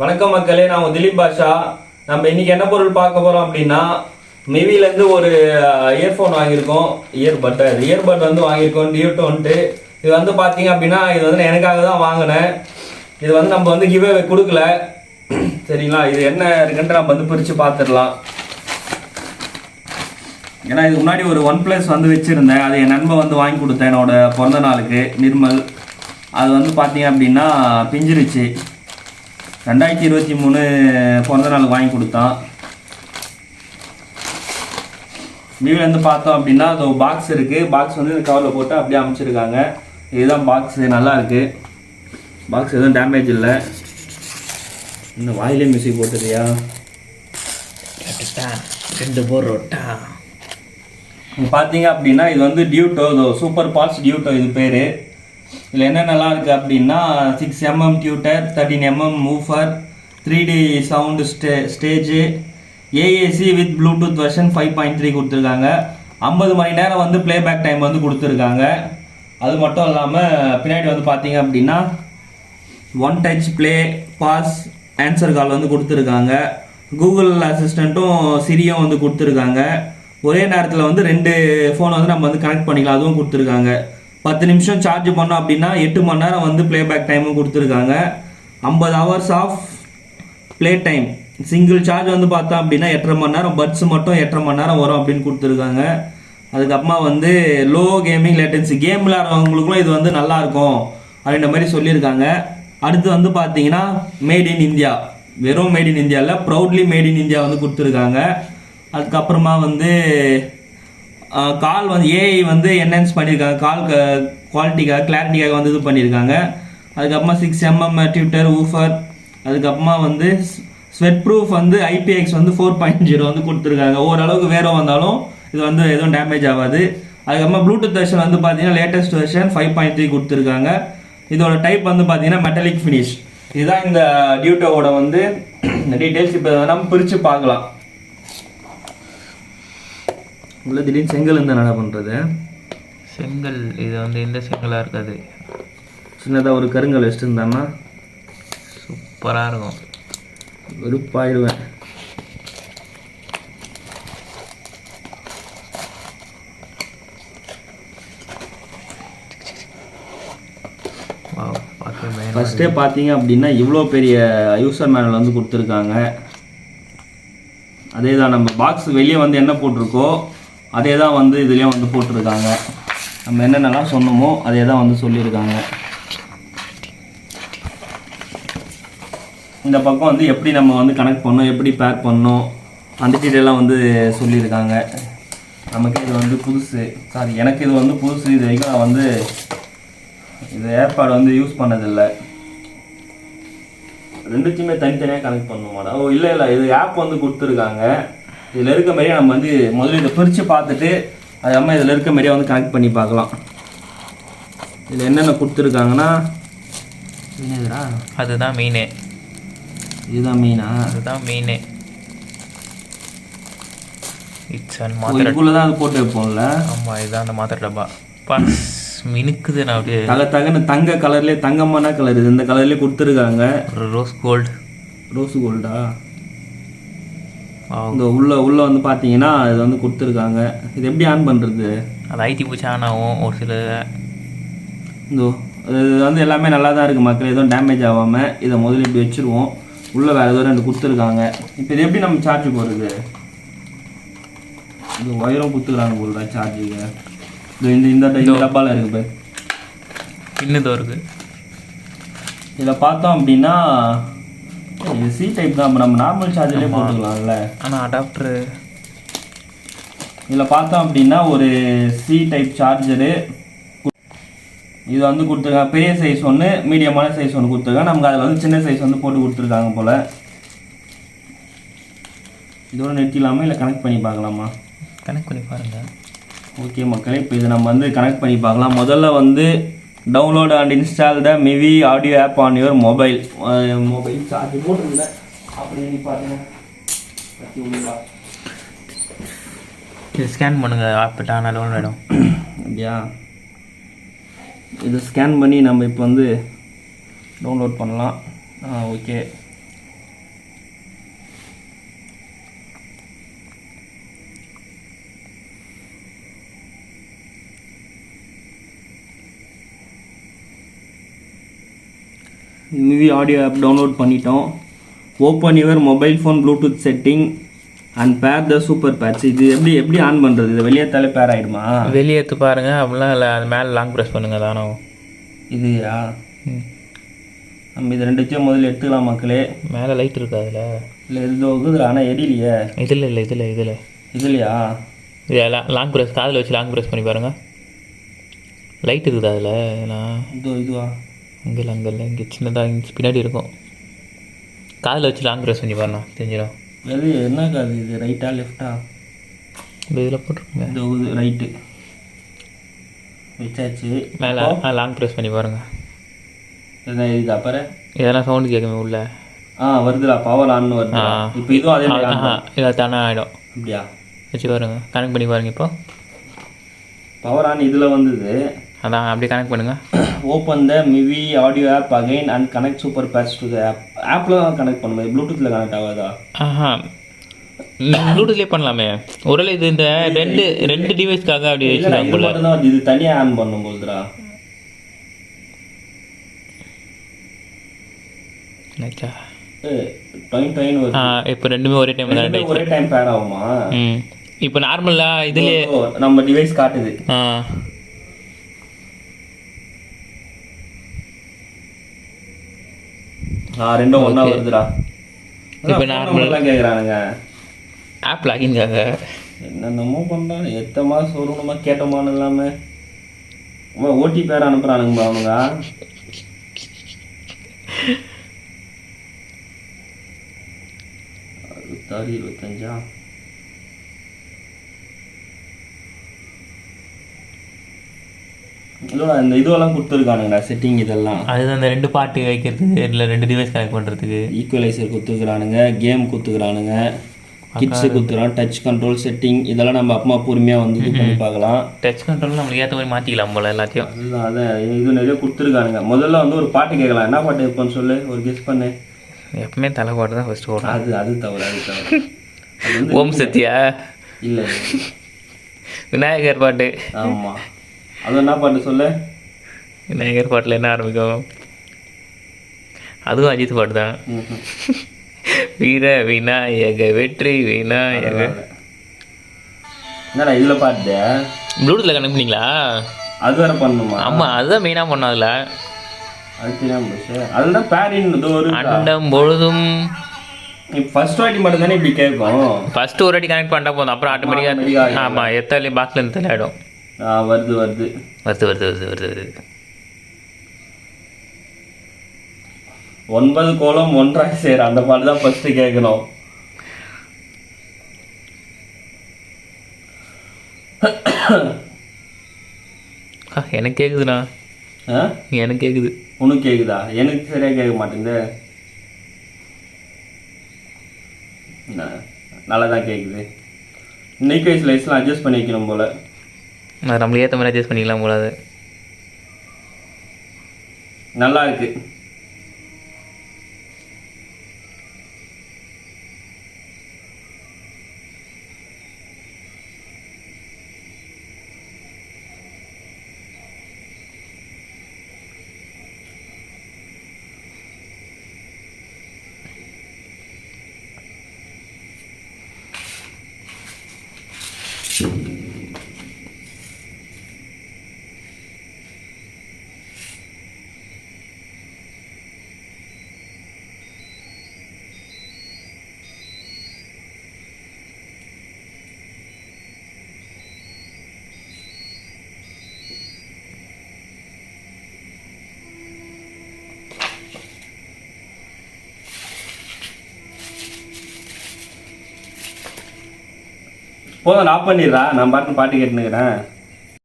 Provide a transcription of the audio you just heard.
வணக்கம் மக்களே நான் திலீப் பாஷா. நம்ம இன்னைக்கு என்ன பொருள் பார்க்க போறோம் அப்படின்னா மிவிலேருந்து ஒரு இயர்ஃபோன் வாங்கியிருக்கோம். இயர்பட் இயர்பட் வந்து வாங்கியிருக்கோம் டியூட்டோன்ட்டு இது வந்து பார்த்தீங்க அப்படின்னா இது வந்து எனக்காக தான் வாங்கினேன். இது வந்து நம்ம வந்து கிவே கொடுக்கல. சரிங்களா? இது என்ன இருக்குன்ட்டு நம்ம வந்து பிரித்து பார்த்துடலாம் ஏன்னா இதுக்கு முன்னாடி ஒரு ஒன் ப்ளஸ் வந்து வச்சுருந்தேன். அது என் நண்பன் வந்து வாங்கி கொடுத்தேன் என்னோட பிறந்த நாளுக்கு நிர்மல். அது வந்து பார்த்தீங்க அப்படின்னா பிஞ்சிருச்சு. ரெண்டாயிரத்தி இருபத்தி மூணு பிறந்த நாளுக்கு வாங்கி கொடுத்தான் வியூலேருந்து பார்த்தோம் அப்படின்னா அது பாக்ஸ் இருக்குது பாக்ஸ் வந்து இந்த கவரில் போட்டு அப்படியே அமைச்சிருக்காங்க. இதுதான் பாக்ஸ் நல்லா இருக்கு. பாக்ஸ் எதுவும் டேமேஜ் இல்லை. இன்னும் வாயிலே மியூசிக் போட்டுறியா ரெண்டு போர் ரொட்டா? பார்த்தீங்க அப்படின்னா இது வந்து டியூட்டோ இதோ சூப்பர் பால்ஸ் டியூட்டோ இது பேர். இதில் என்னென்னலாம் இருக்குது அப்படின்னா six MM tweeter thirteen MM woofer three D sound stay stage AAC with bluetooth version five point three கொடுத்துருக்காங்க. ஐம்பது மணி நேரம் வந்து ப்ளேபேக் டைம் வந்து கொடுத்துருக்காங்க. அது மட்டும் இல்லாமல் பின்னாடி வந்து பார்த்தீங்க அப்படின்னா one touch play pause answer call வந்து கொடுத்துருக்காங்க. கூகுள் அசிஸ்டண்ட்டும் சிரியும் வந்து கொடுத்துருக்காங்க. ஒரே நேரத்தில் வந்து ரெண்டு ஃபோன் வந்து நம்ம வந்து கனெக்ட் பண்ணிக்கலாம் அதுவும் கொடுத்துருக்காங்க. பத்து நிமிஷம் சார்ஜ் பண்ணோம் அப்படின்னா எட்டு மணி நேரம் வந்து ப்ளேபேக் டைமும் கொடுத்துருக்காங்க. ஐம்பது hours of play time single charge வந்து பார்த்தோம் அப்படின்னா எட்டரை மணி நேரம் பட்ஸ் மட்டும் எட்டரை மணி நேரம் வரும் அப்படின்னு கொடுத்துருக்காங்க. அதுக்கப்புறமா வந்து லோ கேமிங் லேட்டன்சி கேம் விளாட்றவங்களுக்கும் இது வந்து நல்லா இருக்கும் அப்படின்ற மாதிரி சொல்லியிருக்காங்க. அடுத்து வந்து பார்த்தீங்கன்னா மேட் இன் இந்தியா வெறும் மேட் இன் இந்தியாவில் ப்ரௌட்லி மேட் இன் இந்தியா வந்து கொடுத்துருக்காங்க. அதுக்கப்புறமா வந்து கால் வந்து ஏஐ வந்து என்ஹான்ஸ் பண்ணியிருக்காங்க. கால் குவாலிட்டிக்காக கிளாரிட்டிக்காக வந்து இது பண்ணியிருக்காங்க. அதுக்கப்புறமா சிக்ஸ் எம்எம் ட்விட்டர் ஊஃபர் அதுக்கப்புறமா வந்து ஸ்வெட் ப்ரூஃப் வந்து ஐபிஎக்ஸ் வந்து ஃபோர் பாயிண்ட் ஜீரோ வந்து கொடுத்துருக்காங்க. ஓரளவுக்கு வேற வந்தாலும் இது வந்து எதுவும் டேமேஜ் ஆகாது. அதுக்கப்புறமா ப்ளூடூத் வெர்ஷன் வந்து பார்த்தீங்கன்னா latest version five point three கொடுத்துருக்காங்க. இதோட டைப் வந்து பார்த்தீங்கன்னா மெட்டலிக் ஃபினிஷ் இதுதான் இந்த டியூட்டோவோட வந்து டீட்டெயில்ஸ் இப்போ நம்ம பிரித்து பார்க்கலாம். உள்ள திடீர்னு செங்கல் இருந்தால் என்ன பண்ணுறது செங்கல் இது வந்து எந்த செங்கலாக இருக்காது. சின்னதாக ஒரு கருங்கல் வச்சுட்டு இருந்தான்னா? சூப்பராக இருக்கும். வெறுப்பாயிடுவேன். ஃபஸ்ட்டே பார்த்தீங்க அப்படின்னா இவ்வளோ பெரிய யூசர் மேனுவல் வந்து கொடுத்துருக்காங்க. அதே தான் நம்ம பாக்ஸ் வெளியே வந்து என்ன போட்டிருக்கோ அதே தான் வந்து இதுலேயும் வந்து போட்டிருக்காங்க. நம்ம என்னென்னலாம் சொன்னோமோ அதே தான் வந்து சொல்லியிருக்காங்க. இந்த பக்கம் வந்து எப்படி நம்ம வந்து கனெக்ட் பண்ணோம் எப்படி பேக் பண்ணோம் அந்த டீட்டெயிலாம் வந்து சொல்லியிருக்காங்க. நமக்கு இது வந்து புதுசு. சாரி எனக்கு இது வந்து புதுசு. இது வரைக்கும் நான் வந்து இது ஏர்பாடு வந்து யூஸ் பண்ணதில்லை. ரெண்டுத்தையுமே தனித்தனியாக கனெக்ட் பண்ணுமாடா ஓ இல்லை இல்லை. இது ஆப் வந்து கொடுத்துருக்காங்க. இதில் இருக்க மாதிரியே நம்ம வந்து முதல்ல இதை பிரித்து பார்த்துட்டு அது நம்ம இதில் இருக்க மாதிரியே வந்து கனெக்ட் பண்ணி பார்க்கலாம். இதில் என்னென்ன கொடுத்துருக்காங்கன்னா என்னதுடா? அதுதான் மெயினே இதுதான் மீனா அதுதான் மெயினே இட்ஸ் அண்ட் மாத்திரை இதுக்குள்ள தான் அது போட்டு வைப்போம்ல? ஆமாம் இதுதான் அந்த மாத்திரை டப்பா. பஸ் மினுக்குது நான் அப்படியே. தக தகன்னு தங்க கலர்லேயே தங்கமான கலர் இது. இந்த கலர்லேயே கொடுத்துருக்காங்க. ரோஸ் கோல்டு ரோஸ் கோல்டா இந்த உள்ள உள்ள வந்து பார்த்தீங்கன்னா இது வந்து கொடுத்துருக்காங்க. இது எப்படி ஆன் பண்ணுறது அது ஐத்தி பூச்சி ஆன் ஆகும் ஒரு சில இந்த இது வந்து எல்லாமே நல்லா தான் இருக்குது மக்கள் எதுவும் டேமேஜ் ஆகாமல் இதை முதல்ல இப்படி வச்சுருவோம். உள்ளே வேறு ஏதோ ரெண்டு கொடுத்துருக்காங்க. இப்போ இது எப்படி நம்ம சார்ஜ் போடுறது? இது ஒயரும் கொடுத்துருக்காங்க போல சார்ஜுக்கு இது இந்த இந்த டப்பாவில் இருக்குது பாரு. இன்னுதோ இருக்கு. இதில் பார்த்தோம் அப்படின்னா இது சி டைப் தான் நம்ம நார்மல் சார்ஜர்லேயே போட்டுக்கலாம்ல. ஆனால் அடாப்டரு இதில் பார்த்தோம் அப்படின்னா ஒரு சி டைப் சார்ஜரு இது வந்து கொடுத்துருக்காங்க பெரிய சைஸ் ஒன்று மீடியமான சைஸ் ஒன்று கொடுத்துருக்காங்க. நமக்கு அதில் வந்து சின்ன சைஸ் வந்து போட்டு கொடுத்துருக்காங்க போல். இதோட நிறுத்திடலாமா இல்லை கனெக்ட் பண்ணி பார்க்கலாமா? கனெக்ட் பண்ணி பாருங்கள் ஓகே மக்களே இப்போ இதை நம்ம வந்து கனெக்ட் பண்ணி பார்க்கலாம். முதல்ல வந்து download and install the Mivi audio app on your mobile mobile charge போட்டிருந்தேன். அப்படின்னு. இது ஸ்கேன் பண்ணுங்கள் ஆப் டான டவுன் ஆகிடும் அப்படியா? இதை ஸ்கேன் பண்ணி நம்ம இப்போ வந்து டவுன்லோட் பண்ணலாம். ஆ okay Mivi audio app download பண்ணிட்டோம். Open your mobile phone bluetooth setting and pair the super batch இது எப்படி எப்படி ஆன் பண்ணுறது இது வெளியேத்தாலே பேர் ஆகிடுமா வெளியே எடுத்து பாருங்க. அப்படிலாம் இல்லை. அது மேலே லாங் ப்ரெஸ் பண்ணுங்க. தானோ இதுயா? ம். நம்ம இது ரெண்டுத்தையும் முதல்ல எடுத்துக்கலாம் மக்களே. மேலே லைட் இருக்கா அதில் இல்லை இது இருக்குது. ஆனால் எரியலையே. இதில் இல்லை இதில் இதில். இதுலையா? இது லாங் ப்ரெஸ் காதில் வச்சு லாங் ப்ரெஸ் பண்ணி பாருங்க. லைட் இருக்குதா அதில் நான் இதோ இதுவா? அங்கே இல்லை அங்கே இல்லை இங்கே சின்னதாக இங்கே பின்னாடி இருக்கும். காதில் வச்சு லாங் ப்ரெஸ் பண்ணி பாருண்ணா தெரிஞ்சிடும். எது என்ன காது இது ரைட்டா லெஃப்டா இந்த இதில் போட்டிருக்குங்க இது ரைட்டு வச்சாச்சு. மேலே லாங் ப்ரெஸ் பண்ணி பாருங்க. என்ன இது அப்புறம்? இதெல்லாம் சவுண்டு கேட்குமே உள்ள. ஆ வருதுடா பவர் ஆன் வருது. இப்போ இதுவும் அதே மாதிரி இதை தானே ஆகிடும் அப்படியா? வச்சு பாருங்க கனெக்ட் பண்ணி பாருங்க இப்போ. பவர் ஆன் இதில் வந்தது. அதான் அப்படியே கனெக்ட் பண்ணுங்க. Open the Mivi audio app again and connect super patch to the app ஆப்பில் தான் கனெக்ட் பண்ணுமே ப்ளூடூத்தில் கனெக்ட் ஆகாதா? ஆஹா. ப்ளூடூத்லேயே பண்ணலாமே. ஒருவேளை இது இந்த ரெண்டு ரெண்டு டிவைஸ்க்காக அப்படி வச்சுருக்காங்க இது தனியாக ஆன் பண்ணும் போதுடா நினைச்சா டைம் டைம் ஆ இப்போ ரெண்டுமே ஒரே டைம் தான் ஒரே டைம் பேர் ஆகுமா? இப்போ நார்மலாக இதுலேயே நம்ம டிவைஸ் காட்டுது. ஆ. ரெண்டும் ஒன்றா வருதுடா. இப்ப நார்மலாக கேட்குறானுங்க ஆப் லாகின்காக என்னென்னமோ பண்ணுறான் எத்தமா சொல்லணுமா கேட்டோமான்னு இல்லாமல் ஓடி பேர் அனுப்புகிறானுங்க அவனுங்க. அறுபத்தாறு இருபத்தஞ்சா? இல்லைடா இந்த இதுவெல்லாம் கொடுத்துருக்கானுங்கடா செட்டிங் இதெல்லாம். அதுதான் இந்த ரெண்டு பாட்டு வைக்கிறதுக்கு இல்லை ரெண்டு டிவைஸ் கனெக்ட் பண்ணுறதுக்கு ஈக்குவலைசர் கொடுத்துக்கிறானுங்க கேம் கொடுத்துக்கிறானுங்க கிட்ஸு கொடுத்துக்கிறான் டச் கண்ட்ரோல் செட்டிங் இதெல்லாம் நம்ம அப்பா பொறுமையாக வந்து இது பண்ணி பார்க்கலாம். டச் கண்ட்ரோல் நம்மளுக்கு ஏற்ற மாதிரி மாற்றிக்கலாம் போல எல்லாத்தையும். அதுதான் அதான் இது நிறைய கொடுத்துருக்கானுங்க. முதல்ல வந்து ஒரு பாட்டு கேட்கலாம். என்ன பாட்டு இருப்போன்னு சொல்லு? ஒரு கெஸ் பண்ணு. எப்பவுமே தலை பாட்டு தான் ஃபஸ்ட்டு ஓடும் அது அது தவறு அது வந்து ஓம் சத்யா. இல்லை. விநாயகர் பாட்டு. ஆமாம் அது என்ன பாட்டு சொல்லு? விநாயகர் பாட்டில் என்ன ஆரம்பிக்கும்? அதுவும் அஜித் பாட்டு தான். வீர விநாயக வெற்றி விநாயக. என்னடா இதில் பாட்டு ப்ளூடூத்தில் கனெக்ட் பண்ணீங்களா? அது வேற பண்ணணுமா ஆமாம் அதுதான் மெயினாக பண்ணோம் அதில். அதுதான் பேரின் ஒரு அண்டம் பொழுதும். ஃபர்ஸ்ட் வாட்டி மட்டும் தானே இப்படி கேட்கும்? ஃபஸ்ட்டு ஒரு வாட்டி கனெக்ட் பண்ணிட்டா போதும். அப்புறம் ஆட்டோமேட்டிக்காக. ஆமாம் எத்தாலே பாக்ஸில் இருந்து ஆகிடும் வருது வருது. வருது வருது வருது வருது வருது. ஒன்பது கோலம் ஒன்றாய் சேர. அந்த பாட்டு தான் ஃபர்ஸ்ட் கேட்கணும் எனக்கு கேட்குதுண்ணா? எனக்கு கேட்குது உனக்கு கேக்குதா? எனக்கு சரியா கேட்க மாட்டேங்குது. நல்லா தான் கேட்குது இன்னைக்கு ஸ்லைஸ்லாம் அட்ஜஸ்ட் பண்ணி வைக்கணும் போல. நம்மளுக்கு ஏற்ற மாதிரி அட்ஜஸ்ட் பண்ணிக்கலாம் போலாது நல்லா இருக்கு. போதும் நான் பண்ணிடுறா. நான் பாட்டு பாட்டு கேட்டுனுக்கிறேன்